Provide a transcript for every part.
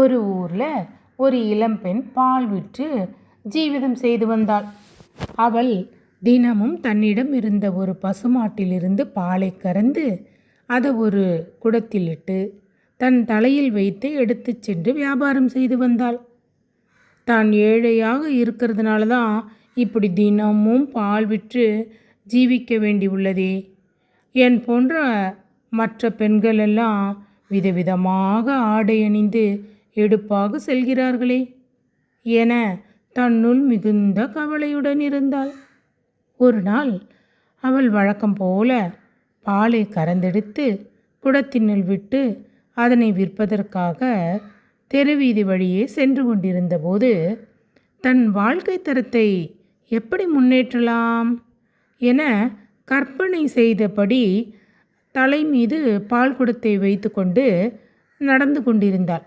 ஒரு ஊரில் ஒரு இளம்பெண் பால் விற்று ஜீவிதம் செய்து வந்தாள். அவள் தினமும் தன்னிடம் இருந்த ஒரு பசுமாட்டிலிருந்து பாலை கறந்து அதை ஒரு குடத்திலிட்டு தன் தலையில் வைத்து எடுத்துச் சென்று வியாபாரம் செய்து வந்தாள். தான் ஏழையாக இருக்கிறதுனால தான் இப்படி தினமும் பால் விற்று ஜீவிக்க வேண்டி உள்ளதே. என் போன்ற மற்ற பெண்கள் எல்லாம் விதவிதமாக ஆடை அணிந்து எடுப்பாக செல்கிறார்களே என தன்னுள் மிகுந்த கவலையுடன் இருந்தாள். ஒரு நாள் அவள் வழக்கம் போல பாலை கறந்தெடுத்து குடத்தினுள் விட்டு அதனை விற்பதற்காக தெருவீதி வழியே சென்று கொண்டிருந்தபோது தன் வாழ்க்கை தரத்தை எப்படி முன்னேற்றலாம்? என கற்பனை செய்தபடி தலை மீது பால் குடத்தை வைத்துக்கொண்டு நடந்து கொண்டிருந்தாள்.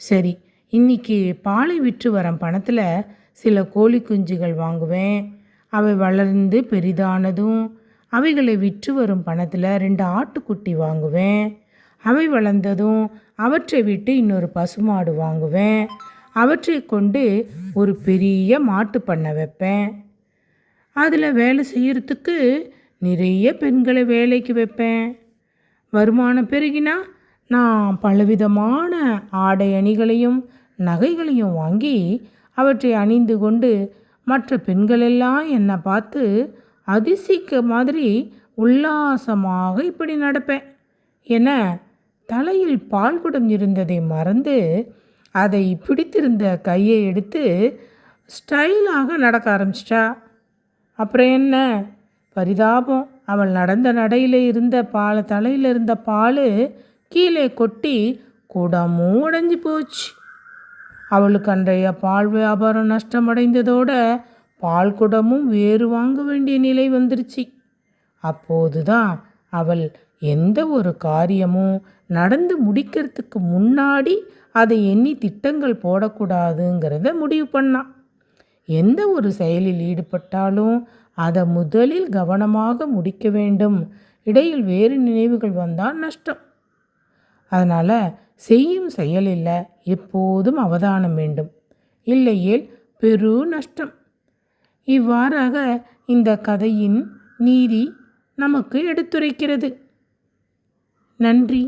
சரி இன்னைக்கு பாலை விற்று வரும் பணத்தில் சில கோழி குஞ்சுகள் வாங்குவேன். அவை வளர்ந்து பெரிதானதும் அவைகளை விற்று வரும் பணத்தில் ரெண்டு ஆட்டுக்குட்டி வாங்குவேன். அவை வளர்ந்ததும் அவற்றை விட்டு இன்னொரு பசுமாடு வாங்குவேன். அவற்றை கொண்டு ஒரு பெரிய மாட்டு பண்ணை வைப்பேன். அதில் வேலை செய்கிறதுக்கு நிறைய பெண்களை வேலைக்கு வைப்பேன். வருமானம் பெருகினா நான் பலவிதமான ஆடை அணிகளையும் நகைகளையும் வாங்கி அவற்றை அணிந்து கொண்டு மற்ற பெண்களெல்லாம் என்னை பார்த்து அதிசிக்க மாதிரி உல்லாசமாக இப்படி நடப்பேன் என தலையில் பால் குடம் இருந்ததை மறந்து அதை பிடித்திருந்த கையை எடுத்து ஸ்டைலாக நடக்க ஆரம்பிச்சிட்டா. அப்புறம் என்ன? பரிதாபம். அவள் நடந்த நடையில் இருந்த பால் தலையில் இருந்த பால் கீழே கொட்டி குடமும் உடைஞ்சு போச்சு. அவளுக்கு அன்றைய பால் வியாபாரம் நஷ்டமடைந்ததோட பால் குடமும் வேறு வாங்க வேண்டிய நிலை வந்துருச்சு. அப்போதுதான் அவள் எந்த ஒரு காரியமும் நடந்து முடிக்கிறதுக்கு முன்னாடி அதை எண்ணி திட்டங்கள் போடக்கூடாதுங்கிறத முடிவு பண்ணான் எந்த ஒரு செயலில் ஈடுபட்டாலும் அதை முதலில் கவனமாக முடிக்க வேண்டும். இடையில் வேறு நினைவுகள் வந்தால் நஷ்டம். அதனால் செய்யும் செயலில் எப்போதும் அவதானம் வேண்டும். இல்லையேல் பெரு நஷ்டம். இவ்வாறாக இந்த கதையின் நீதி நமக்கு எடுத்துரைக்கிறது. நன்றி.